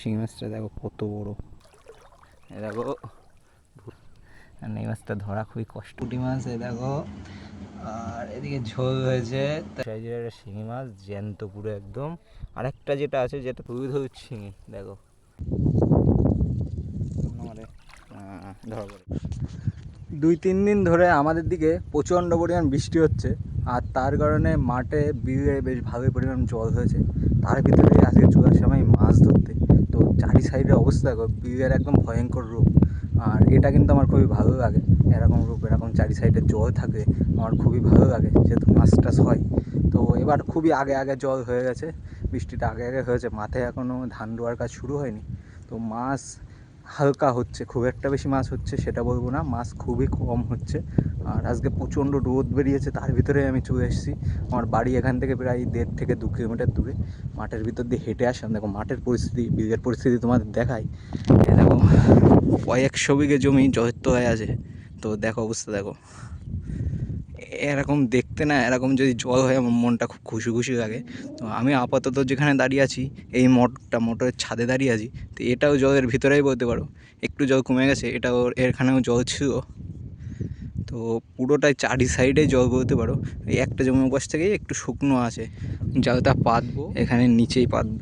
শিঙি মাছটা দেখো কত বড়। এ দেখো, আর এই মাছটা ধরা খুবই কষ্ট পুঁটি মাছ, এ দেখো। আর এদিকে ঝোল হয়েছে সাইজের একটা শিঙি মাছ, জ্যান্ত পুরো একদম। আরেকটা যেটা আছে যেটা খুবই ধরুন শিঙি, দেখো। ধরা দুই তিন দিন ধরে আমাদের দিকে প্রচণ্ড পরিমাণ বৃষ্টি হচ্ছে, আর তার কারণে মাঠে বিলে বেশ ভালোই পরিমাণ জল হয়েছে। তার ভিতরে আজকে চলার সময় মাছ ধরতে। চারি সাইডের অবস্থা, দেখো বিলের একদম ভয়ঙ্কর রূপ। আর এটা কিন্তু আমার খুবই ভালো লাগে, এরকম রূপ, এরকম চারি সাইডে জল থাকে, আমার খুবই ভালো লাগে, যেহেতু মাছ টাছ হয়। তো এবার খুবই আগে আগে জল হয়ে গেছে, বৃষ্টিটা আগে আগে হয়েছে মাথায় এখনও ধান রোয়ার কাজ শুরু হয়নি। তো মাছ হালকা হচ্ছে, খুব একটা বেশি মাছ হচ্ছে সেটা বলব না, মাছ খুবই কম হচ্ছে। আর আজকে প্রচণ্ড রোদ বেরিয়েছে, তার ভিতরে আমি চলে এসেছি। আমার বাড়ি এখান থেকে প্রায় দেড় থেকে দু কিলোমিটার দূরে। মাঠের ভিতর দিয়ে হেঁটে আসলাম। দেখো, মাঠের পরিস্থিতি, বিলের পরিস্থিতি তোমাদের দেখাই। দেখো, কয়েকশো বিঘে জমি জলের হয়ে আছে। তো দেখো অবস্থা, দেখো। এরকম দেখতে না, এরকম যদি জল হয়, আমার মনটা খুব খুশি খুশি লাগে। তো আমি আপাতত যেখানে দাঁড়িয়ে আছি, এই মোটরটা মোটরের ছাদে দাঁড়িয়ে আছি। তো এটাও জলের ভিতরেই বলতে পারো। একটু জল কমে গেছে, এটাও, এখানেও জল ছিল। তো পুরোটাই চারি সাইডে জল বলতে পারো। এই একটা জমি পাশ থেকেই একটু শুকনো আছে। জালটা পাতবো এখানে নিচেই পাতবো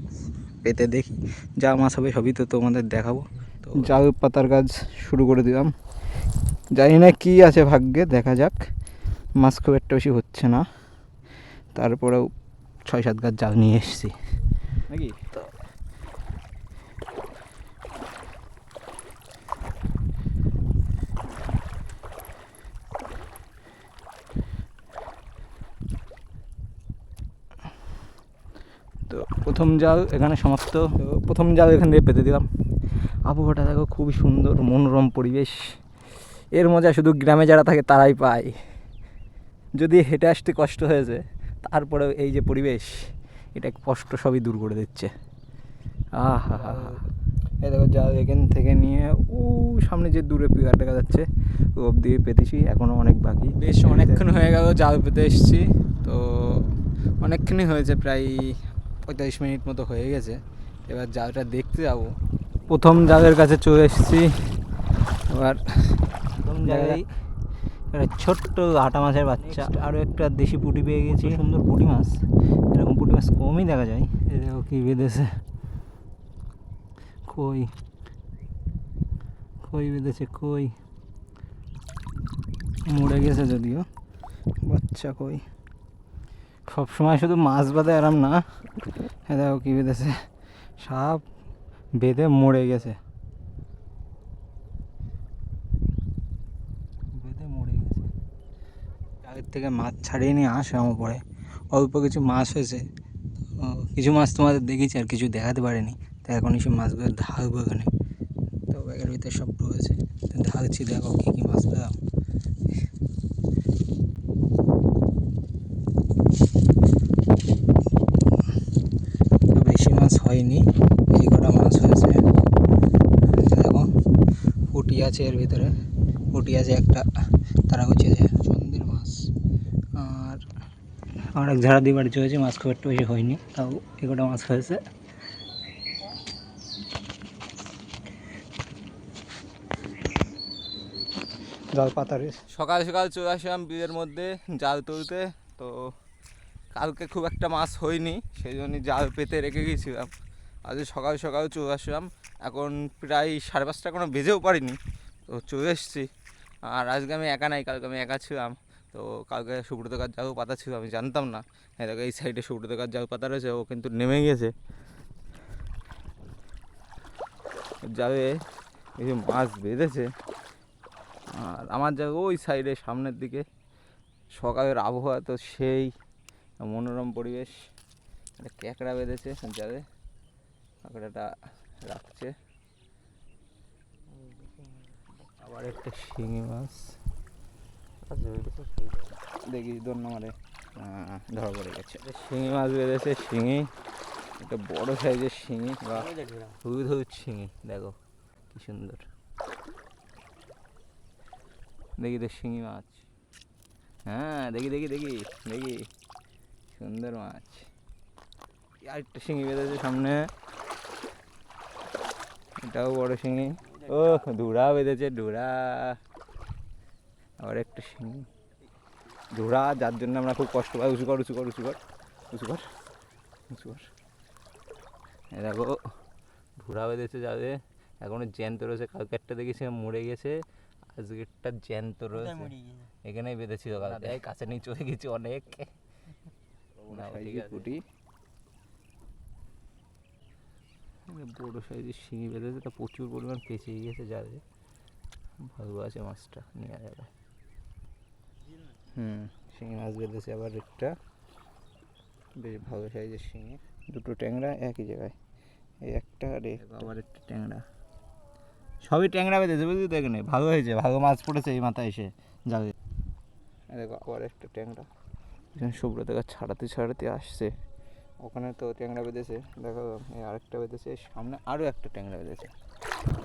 পেতে দেখি। যা মাছ হবে সবই তো তোমাদের দেখাবো। তো জাল পাতার কাজ শুরু করে দিলাম। জানি না কী আছে ভাগ্যে দেখা যাক। মাছ খুব একটা বেশি হচ্ছে না। তারপরেও ছয় সাত গাছ জাল নিয়ে এসেছি। নাকি? তো তো প্রথম জাল এখানে সমাপ্ত। তো প্রথম জাল এখান থেকে পেতে দিলাম। আবহাওয়াটা দেখো খুবই সুন্দর, মনোরম পরিবেশ। এর মজা শুধু গ্রামে যারা থাকে তারাই পায়। যদি হেঁটে আসতে কষ্ট হয়েছে তারপরেও এই যে পরিবেশ, এটা কষ্ট সবই দূর করে দিচ্ছে। আহা এই দেখো জাল এখান থেকে নিয়ে ও সামনে যে দূরে পিলার দেখা যাচ্ছে, ও অবধি পেতেছি এখনও অনেক বাকি। বেশ, অনেকক্ষণ হয়ে গেল জাল পেতে এসেছি। তো অনেকক্ষণই হয়েছে প্রায় পঁয়তাল্লিশ মিনিট মতো হয়ে গেছে। এবার জালটা দেখতে যাব। প্রথম জালের কাছে চলে এসেছি। এবার প্রথম জায়গায় একটা ছোট্ট আটা মাছের বাচ্চা। আরও একটা দেশি পুঁটি পেয়ে গেছি। সুন্দর পুঁটি মাছ। এরকম পুঁটি মাছ কমই দেখা যায়। এ দেখো কি বেঁধেছে। কই কই বেঁধেছে কই মরে গেছে যদিও। বাচ্চা কই সব সময় শুধু মাছ বাঁধে আরাম না। হ্যাঁ দেখো কি বেঁধেছে। সাপ বেঁধে মরে গেছে। বেঁধে মরে গেছে। আগের থেকে মাছ ছাড়িয়ে নিয়ে আসে আমার পরে। অল্প কিছু মাছ হয়েছে। কিছু মাছ তোমাদের দেখেছি আর কিছু দেখাতে পারিনি। তো এখন এসব মাছগুলো ঢালবো এখানে। তো ব্যাগের ভিতরে সব রয়েছে। তো ঢালছি দেখো কী কী মাছ পেলাম তো বেশি মাছ হয়নি এই কটা মাছ হয়েছে এই যে দেখো পুটি আছে এর ভিতরে। পুটি আছে একটা, তারা হচ্ছে যে চন্দের মাছ। আর আর এক ঝাড়া দিয়ে বাড়ি চলেছে, মাছ খুব একটা বেশি হয়নি, তাও এই কটা মাছ হয়েছে। জাল পাতারে সকাল সকাল চলে আসলাম বিলের মধ্যে জাল তুলতে, তো কালকে খুব একটা মাছ হয়নি, সেই জন্য জাল পেতে রেখে গিয়েছিলাম আজ সকাল সকাল চলে আসলাম। এখন প্রায় সাড়ে পাঁচটা কোনো বেজেও পারিনি। তো চলে এসেছি। আর আজকে আমি একা নাই, কালকে আমি একা ছিলাম। তো কালকে সুব্রত গাছ জাল পাতা ছিল, আমি জানতাম না। হ্যাঁ দেখো, এই সাইডে সুব্রত গাছ জাল পাতা রয়েছে, ও কিন্তু নেমে গিয়েছে। যাবে এই যে মাছ বেঁধেছে। আর আমার জায়গা ওই সাইডে সামনের দিকে। সকালের আবহাওয়া তো সেই মনোরম পরিবেশ। একটা ক্যাকড়া বেঁধেছে জালে কাঁকড়াটা রাখছে। আবার একটা শিঙি মাছ। দেখি মারে ধরা পড়ে গেছে। একটা শিঙি মাছ বেঁধেছে শিঙি। একটা বড় সাইজের শিঙি বা হলুদ হলুদ শিঙি দেখো কি সুন্দর। দেখি তো শিঙি মাছ। হ্যাঁ দেখি দেখি দেখি দেখি। সুন্দর মাছ। আরেকটা শিঙি বেঁধেছে সামনে। এটাও বড় শিঙি। ও ধুরা বেঁধেছে ধুরা। আবার একটা শিঙি। ধুরা যার জন্য আমরা খুব কষ্ট পাই। উঁচু কর উঁচু কর উঁচু কর উঁচু কর উঁচু কর। দেখো ধুরা বেঁধেছে যাবে। এখনও জ্যান্ত রয়েছে। কালকে একটা দেখেছি মরে গেছে। আজকেরটা জ্যান্ত রয়েছে। এখানেই বেঁধেছিল কালকে কাছে নিয়ে চলে গেছি অনেক। পুটি। বড় সাইজের শিঙি বেঁধেছে তা প্রচুর পরিমাণ পেঁচিয়ে গেছে যাবে ভালো আছে মাছটা নেওয়া যাবে। হুম শিঙি মাছ বেঁধেছে আবার একটা। বেশ ভালো সাইজের শিঙি। দুটো ট্যাংরা একই জায়গায়। এই একটা আর আবার একটা ট্যাংরা। সবই ট্যাংরা বেঁধেছে বুঝলি তো এখানে? ভালো হয়েছে ভালো মাছ পড়েছে এই মাথায় এসে। যাবে দেখো আবার একটা ট্যাংরা। এখানে সুব্রত ছাড়াতে ছাড়াতে আসছে। ওখানে তো ট্যাংরা বেঁধেছে দেখো এই আরেকটা বেঁধেছে সামনে আরও একটা ট্যাংরা বেঁধেছে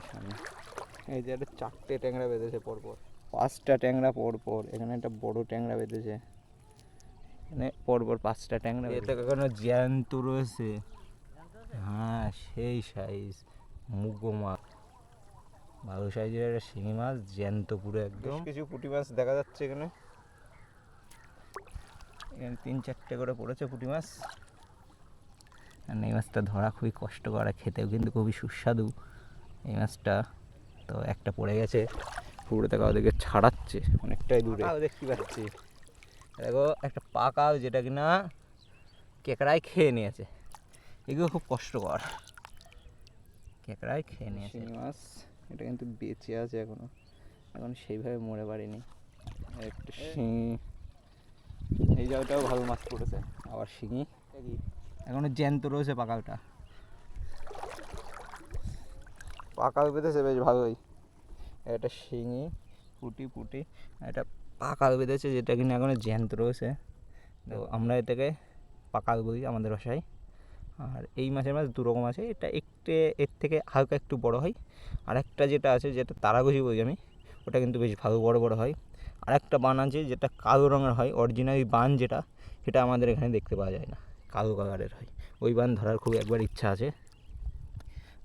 সামনে। এই যে একটা চারটে ট্যাংরা বেঁধেছে পরপর পাঁচটা ট্যাংরা পরপর এখানে একটা বড় ট্যাংরা বেঁধেছে এখানে পরপর পাঁচটা ট্যাংরা এতে কখনো জ্যান্ত রয়েছে। হ্যাঁ সেই সাইজ মুগো মাছ। ভালো সাইজের একটা শিঙি মাছ জ্যান্ত পুরো একদম। কিছু পুঁটি মাছ দেখা যাচ্ছে এখানে। এখানে তিন চারটে করে পড়েছে পুঁটি মাছ। আর এই মাছটা ধরা খুবই কষ্টকর আর খেতেও কিন্তু খুবই সুস্বাদু। এই মাছটা তো একটা পড়ে গেছে পুরো থেকে ওদেরকে ছাড়াচ্ছে অনেকটাই দূরে। দেখতে পাচ্ছি। দেখো একটা পাকাও যেটা কিনা কেকড়ায় খেয়ে নিয়েছে। এগুলো খুব কষ্টকর। কেকড়ায় খেয়ে নিয়েছে। মাছ এটা কিন্তু বেঁচে আছে এখনও। এখন সেইভাবে মরে পারিনি একটা শিঙি। এই জায়গাটাও ভালো মাছ পড়েছে। আবার শিঙি। এখনও জ্যান্ত রয়েছে পাকালটা। পাকাল বেঁধেছে, বেশ ভালোই। একটা শিঙি, পুটি পুটি একটা পাকাল বেঁধেছে, যেটা কিনা এখনও জ্যান্ত রয়েছে। তো আমরা এটাকে পাকাল বলি আমাদের ভাষায় আর এই মাছের মাছ দু রকম আছে, এটা একটু, এর থেকে হালকা একটু বড় হয়। আর একটা যেটা আছে, যেটা তারাগুজি বলি আমি, ওটা কিন্তু বেশ ভালো বড় বড় হয়। আর একটা বান আছে, যেটা কালো রঙের হয় অরিজিনাল বান যেটা, সেটা আমাদের এখানে দেখতে পাওয়া যায় না। কালো কালারের হয়। ওই বান ধরার খুব একবার ইচ্ছা আছে।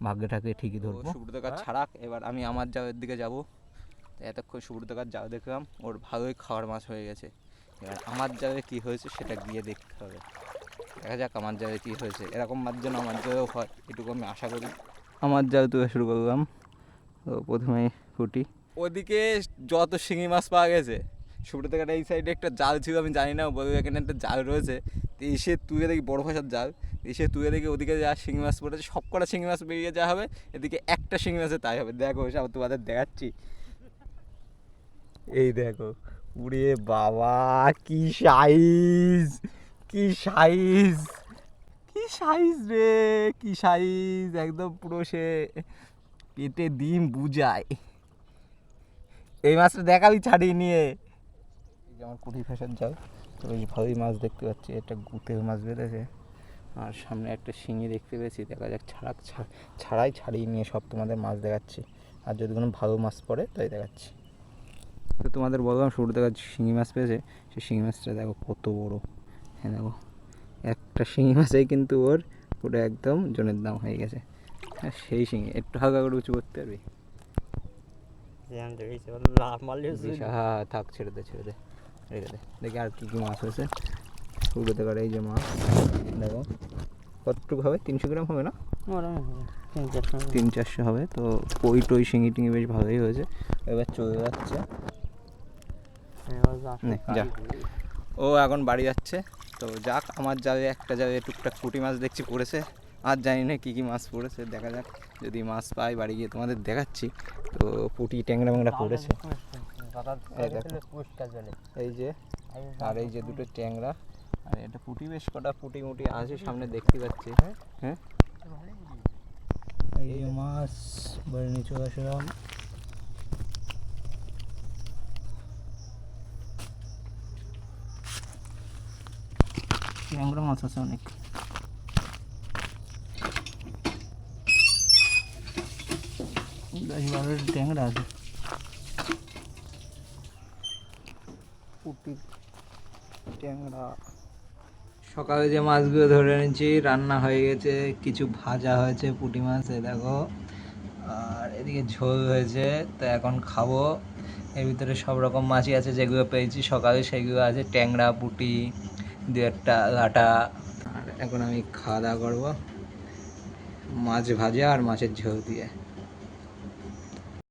ভাগ্যটাকে ঠিকই ধরবো। সুব্রত গাছ ছাড়াক এবার আমি আমার জালের দিকে যাব। এতক্ষণ সুব্রত গাছ জাল দেখলাম ওর ভালোই খাওয়ার মাছ হয়ে গেছে। এবার আমার জালে কী হয়েছে সেটা গিয়ে দেখতে হবে। দেখা যাক আমার জালে কী হয়েছে। এরকম মাছ যেন আমার জালেও হয় এটুকু আমি আশা করি। আমার জাল তুলে শুরু করলাম। তো প্রথমে ফুটি। ওদিকে যত শিঙি মাছ পাওয়া গেছে সুব্রত ঘাট এই সাইডে একটা জাল ছিল আমি জানি না বলে এখানে একটা জাল রয়েছে। এসে তুলে দেখি বড় ভাষার জাল এসে তুলে দেখি ওদিকে যা শিঙি মাছ পড়েছে, সব কটা শিঙি মাছ বেরিয়ে যা হবে, এদিকে একটা শিঙি মাছে তাই হবে। দেখো সব তোমাদের দেখাচ্ছি। এই দেখো উড়ে বাবা, কি সাইজ কি সাইজ কি সাইজ রে, কি সাইজ একদম পুরো সে পেটে ডিম বুঝায়। এই মাছটা দেখাবি ছাড়িয়ে নিয়ে? এই যে আমার কুড়ি ফেসার জাল তো বেশ ভালোই মাছ দেখতে পাচ্ছি। একটা গুতের মাছ বেড়েছে আর সামনে একটা শিঙি দেখতে পেয়েছি। দেখা যাক ছাড়া ছা- ছাড়াই ছাড়িয়ে নিয়ে সব তোমাদের মাছ দেখাচ্ছি। আর যদি কোনো ভালো মাছ পড়ে তাই দেখাচ্ছি। তো তোমাদের বললাম শুরুতে শিঙি মাছ পেয়েছে। সেই শিঙি মাছটা দেখো কত বড়। হ্যাঁ দেখো। একটা শিঙি মাছেই কিন্তু ওর পুরো একদম জনের দাম হয়ে গেছে। হ্যাঁ সেই শিঙি। একটু হালকা করে উঁচু করতে পারবি? হ্যাঁ থাক ছেড়ে দে ছেড়ে দে। দেখি আর কী কী মাছ হয়েছে। শুরুতে কার এই যে মাছ দেখো। কতটুকু হবে? তিনশো গ্রাম হবে না? তিন চারশো হবে। তো কই টই শিঙি টিঙি বেশ ভালোই হয়েছে। এবার চলে যাচ্ছে। যা ও এখন বাড়ি যাচ্ছে। তো যাক আমার জালে একটা জালে টুকটাক পুঁটি মাছ দেখছি পড়েছে। আর জানি না কী কী মাছ পড়েছে দেখা যাক। যদি মাছ পাই বাড়ি গিয়ে তোমাদের দেখাচ্ছি। তো পুঁটি ট্যাংরা ম্যাংরা পড়েছে। এই যে আর এই যে দুটো ট্যাংরা আর এটা পুঁটি বেশ কটা পুঁটি মুটি আছে সামনে দেখতে পাচ্ছি। হ্যাঁ। এই যে মাছ বাড়ি নিয়ে চলে আসলাম। ট্যাংরা মাছ আছে অনেক। দশ বারোটা ট্যাংরা আছে। পুঁটি ট্যাংরা। সকালে যে মাছগুলো ধরে এনেছি রান্না হয়ে গেছে, কিছু ভাজা হয়েছে, পুটি মাছ এ দেখো। আর এদিকে ঝোল হয়েছে, তো এখন খাব। এর ভিতরে সব রকম মাছই আছে যেগুলো পেয়েছি সকালে, সেগুলো আছে ট্যাংরা, পুঁটি, দু একটা লাটা আর এখন আমি খাওয়া দাওয়া করব, মাছ ভাজা আর মাছের ঝোল দিয়ে।